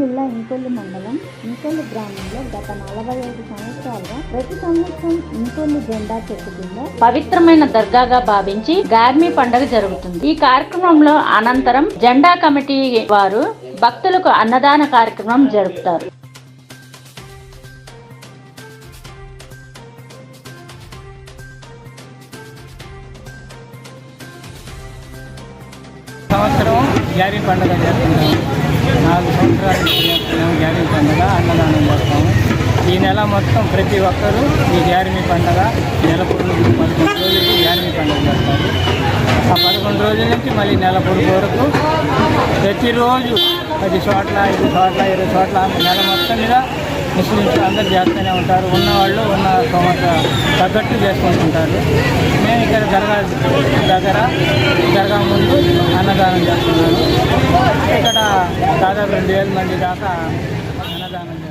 జిల్లా ఇంకొల్లు మండలం ఇంకొల్లు గ్రామంలో గత నలభై ఐదు సంవత్సరాలుగా ప్రతి సంవత్సరం ఇంకొల్లు జెండా చెట్టు కింద పవిత్రమైన దర్గాగా భావించి గార్మీ పండుగ జరుగుతుంది. ఈ కార్యక్రమంలో అనంతరం జెండా కమిటీ వారు భక్తులకు అన్నదాన కార్యక్రమం జరుపుతారు. సంవత్సరం గ్యారీ పండుగ జరుగుతుంది. చేస్తున్నాము పండుగ అన్నదానం చేస్తాము. ఈ నెల మొత్తం ప్రతి ఒక్కరూ ఈ గ్యారిమి పండుగ నెల పొడుగు పదకొండు రోజులకి గ్యారిమి పండుగ చేస్తారు. ఆ పదకొండు రోజుల నుంచి మళ్ళీ నెల పొడుగు వరకు ప్రతిరోజు పది చోట్ల ఐదు చోట్ల ఇరవై చోట్ల నెల మొత్తం మీద ముస్లింస్ అందరు చేస్తూనే ఉంటారు. ఉన్నవాళ్ళు ఉన్న సంవత్సరం తగ్గట్టు చేసుకుంటుంటారు మేము ఇక్కడ దర్గా దగ్గర దర్గా ముందు అన్నదానం చేస్తున్నాను ఇక్కడ దాదాపు రెండు వేల మంది దాకా అన్నదానం చేస్తున్నాం